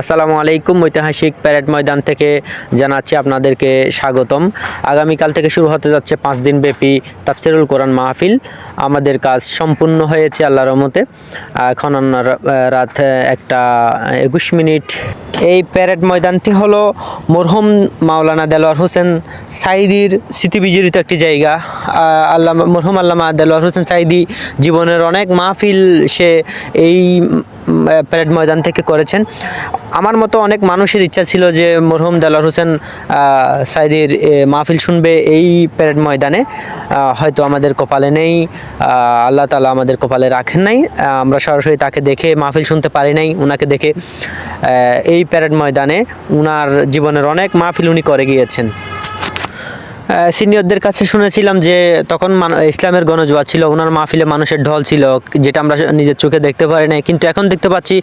আসসালামু আলাইকুম, ঐতিহাসিক প্যারেড ময়দান থেকে জানাচ্ছি আপনাদেরকে স্বাগতম। আগামীকাল থেকে শুরু হতে যাচ্ছে পাঁচ দিন ব্যাপী তাফসিরুল কোরআন মাহফিল। আমাদের কাজ সম্পূর্ণ হয়েছে আল্লাহর রহমতে। এখন রাত একটা একুশ মিনিট। এই প্যারেড ময়দানটি হলো মরহুম মাওলানা দেলোয়ার হোসেন সাইদির স্মৃতিবিজড়িত একটি জায়গা। আল্লাহ মরহুম আল্লামা দেলোয়ার হোসেন সাইদি জীবনের অনেক মাহফিল সে এই প্যারেড ময়দান থেকে করেছেন। আমার মতো অনেক মানুষের ইচ্ছা ছিল যে মরহুম দেলোয়ার হোসেন সাইদির মাহফিল শুনবে এই প্যারেড ময়দানে। হয়তো আমাদের কপালে নেই আল্লাহ তালা আমাদের কপালে রাখেন নাই। আমরা সরাসরি তাকে দেখে মাহফিল শুনতে পারি নাই ওনাকে দেখে এই প্যারেড ময়দানে উনার জীবনের অনেক মাহফিল উনি করে গিয়েছেন। সিনিয়রদের কাছে শুনেছিলাম যে তখন ইসলামের গণজোয়া ছিল, ওনার মাহফিলে মানুষের ঢল ছিল, যেটা আমরা নিজের চোখে দেখতে পারি নাই। কিন্তু এখন দেখতে পাচ্ছি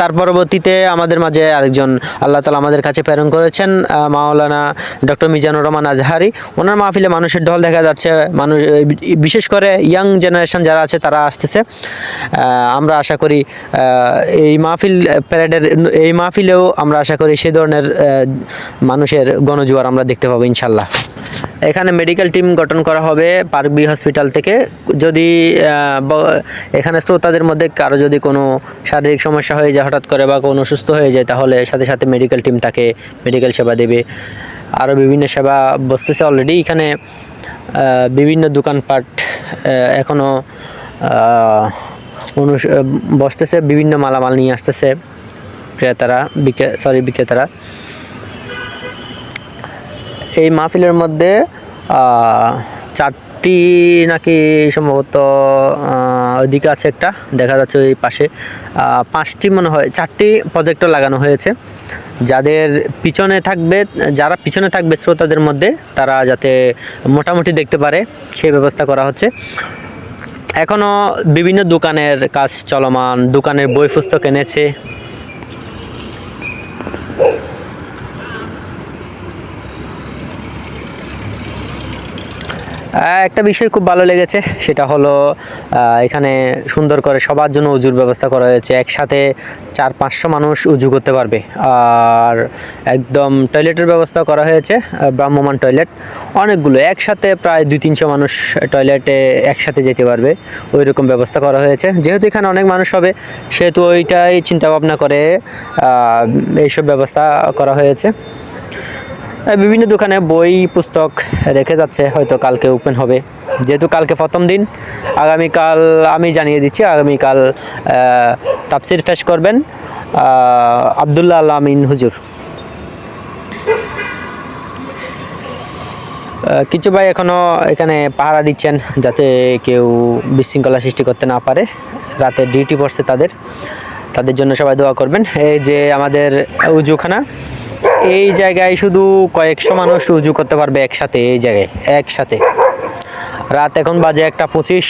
তার পরবর্তীতে আমাদের মাঝে আরেকজন আল্লাহ তালা আমাদের কাছে প্রেরণ করেছেন মাওলানা ডক্টর মিজানুর রহমান আজহারি। ওনার মাহফিলে মানুষের ঢল দেখা যাচ্ছে, মানুষ বিশেষ করে ইয়াং জেনারেশন যারা আছে, তারা আসতেছে। আমরা আশা করি এই মাহফিল প্যারেডের, এই মাহফিলেও আমরা আশা করি সেই ধরনের মানুষের গণজোয়ার আমরা দেখতে পাবো ইনশাল্লাহ এখানে মেডিকেল টিম গঠন করা হবে পার্ক বি হসপিটাল থেকে। যদি এখানে শ্রোতাদের মধ্যে কারও যদি কোনো শারীরিক সমস্যা হয়ে যায়, হঠাৎ করে বা কোনো অসুস্থ হয়ে যায়, তাহলে সাথে সাথে মেডিকেল টিম তাকে মেডিকেল সেবা দেবে। আরও বিভিন্ন সেবা বসতেছে অলরেডি এখানে বিভিন্ন দোকানপাট এখনও বসতেছে। বিভিন্ন মালামাল নিয়ে আসতেছে। ক্রেতারা, বিক্রে সরি বিক্রেতারা। এই মাহফিলের মধ্যে চারটি নাকি সম্ভবত ওইদিকে আছে একটা, দেখা যাচ্ছে ওই পাশে পাঁচটি মনে হয়, চারটি প্রজেক্টর লাগানো হয়েছে। যাদের পিছনে থাকবে, যারা পিছনে থাকবে শ্রোতাদের মধ্যে, তারা যাতে মোটামুটি দেখতে পারে, সেই ব্যবস্থা করা হচ্ছে। এখনও বিভিন্ন দোকানের কাজ চলমান, দোকানের বই পুস্তক এনেছে একটা বিষয় খুব ভালো লেগেছে, সেটা হলো এখানে সুন্দর করে সবার জন্য উজুর ব্যবস্থা করা হয়েছে, একসাথে চার পাঁচশো মানুষ উজু করতে পারবে। আর একদম টয়লেটের ব্যবস্থা করা হয়েছে ভ্রাম্যমাণ টয়লেট, অনেকগুলো, একসাথে প্রায় দুই তিনশো মানুষ টয়লেটে একসাথে যেতে পারবে ওই রকম ব্যবস্থা করা হয়েছে। যেহেতু এখানে অনেক মানুষ হবে, সেহেতু ওইটাই চিন্তা ভাবনা করে এইসব ব্যবস্থা করা হয়েছে। বিভিন্ন দোকানে বই, পুস্তক রেখে যাচ্ছে। হয়তো কালকে ওপেন হবে। যেহেতু কালকে প্রথম দিন, আগামীকাল আমি জানিয়ে দিচ্ছি, আগামীকাল তাফসির ফেস করবেন আবদুল্লাহ আল আমিন হুজুর কিছু ভাই এখনও এখানে পাহারা দিচ্ছেন যাতে কেউ বিশৃঙ্খলা সৃষ্টি করতে না পারে। রাতে ডিউটি পড়ছে তাদের। তাদের জন্য সবাই দোয়া করবেন। এই যে আমাদের উজুখানা, এই জায়গায় শুধু কয়েকশো মানুষ উজু করতে পারবে একসাথে, এই জায়গায়, একসাথে। রাত এখন বাজে একটা পঁচিশ।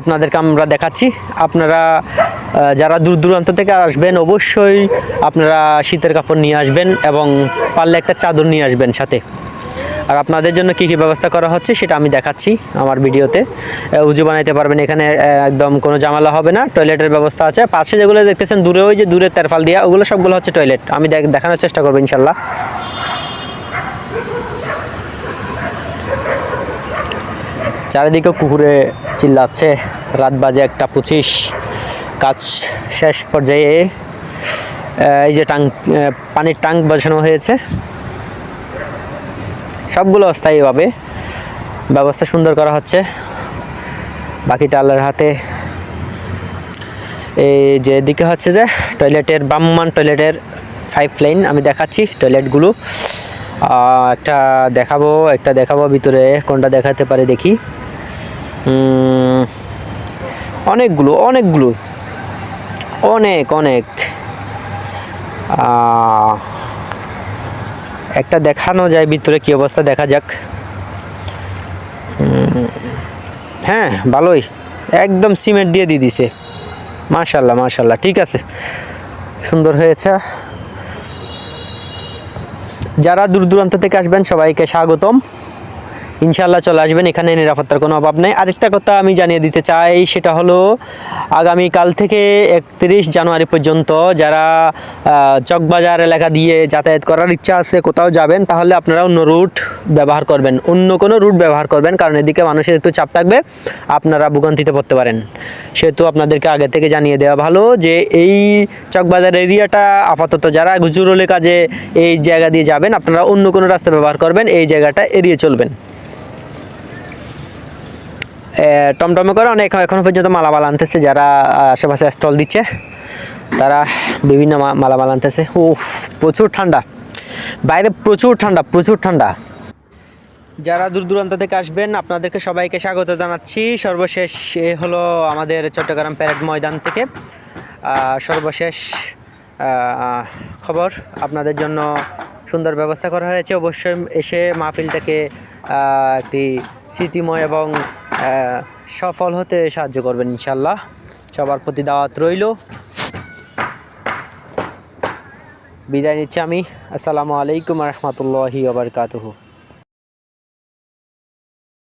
আপনাদেরকে আমরা দেখাচ্ছি। আপনারা যারা দূর দূরান্ত থেকে আসবেন, অবশ্যই আপনারা শীতের কাপড় নিয়ে আসবেন এবং পারলে একটা চাদর নিয়ে আসবেন সাথে। আর আপনাদের জন্য কী কী ব্যবস্থা করা হচ্ছে সেটা আমি দেখাচ্ছি আমার ভিডিওতে। উজু বানাইতে পারবেন এখানে একদম কোনো জামালা হবে না, টয়লেটের ব্যবস্থা আছে। পাশে যেগুলো দেখতেছেন, দূরে ওই যে দূরে তেরফাল দিয়া, ওগুলো সবগুলো হচ্ছে টয়লেট। আমি দেখ- দেখানোর চেষ্টা করব ইনশাল্লাহ। চারিদিকে কুকুরে চিল্লাচ্ছে, রাত বাজে একটা পঁচিশ। কাজ শেষ পর্যায়ে এই যে টাং পানির ট্যাঙ্ক বসানো হয়েছে। সবগুলো অস্থায়ীভাবে ব্যবস্থা সুন্দর করা হচ্ছে। বাকিটা আল্লাহর হাতে। এই যে দিকে হচ্ছে যে টয়লেটের ব্রাহ্মণ টয়লেটের ফাইভ লাইন আমি দেখাচ্ছি টয়লেটগুলো। একটা দেখাবো একটা দেখাবো ভিতরে, কোনটা দেখাতে পারে দেখি। অনেকগুলো অনেকগুলো। অনেক অনেক। একটা দেখানো যায়, ভিতরে কী অবস্থা দেখা যাক। হ্যাঁ ভালোই। একদম সিমেন্ট দিয়ে দিয়ে দিছে। মাশাল্লাহ মাশাল্লাহ, ঠিক আছে। সুন্দর হয়েছে। যারা দূর দূরান্ত থেকে আসবেন, সবাইকে স্বাগতম। ইনশাল্লাহ চলে আসবেন, এখানে নিরাপত্তার কোনো অভাব নেই। আরেকটা কথা আমি জানিয়ে দিতে চাই, সেটা হলো আগামীকাল থেকে একত্রিশ জানুয়ারি পর্যন্ত যারা চকবাজার এলাকা দিয়ে যাতায়াত করার ইচ্ছা আছে, কোথাও যাবেন, তাহলে আপনারা অন্য রুট ব্যবহার করবেন। অন্য কোনো রুট ব্যবহার করবেন, কারণ এদিকে মানুষের একটু চাপ থাকবে, আপনারা ভোগান্তিতে পড়তে পারেন। সেহেতু আপনাদেরকে আগে থেকে জানিয়ে দেওয়া ভালো যে এই চকবাজার এরিয়াটা আপাতত যারা গুজুরলে কাজে এই জায়গা দিয়ে যাবেন, আপনারা অন্য কোনো রাস্তা ব্যবহার করবেন, এই জায়গাটা এড়িয়ে চলবেন। টমটমে করে অনেক এখনও পর্যন্ত মালামাল আনতেছে যারা আশেপাশে স্টল দিচ্ছে, তারা বিভিন্ন মালামাল আনতেছে। উফ, প্রচুর ঠান্ডা। বাইরে প্রচুর ঠান্ডা প্রচুর ঠান্ডা। যারা দূর দূরান্ত থেকে আসবেন, আপনাদেরকে সবাইকে স্বাগত জানাচ্ছি। সর্বশেষ এ হলো আমাদের চট্টগ্রাম প্যারেড ময়দান থেকে। সর্বশেষ খবর আপনাদের জন্য সুন্দর ব্যবস্থা করা হয়েছে। অবশ্যই এসে মাহফিলটাকে একটি স্মৃতিময় এবং সফল হতে সাহায্য করবেন ইনশাল্লাহ সবার প্রতি দাওয়াত রইল। বিদায় নিচ্ছি আমি। আসসালামু আলাইকুম রহমতুল্লাহি আবরকাতুহু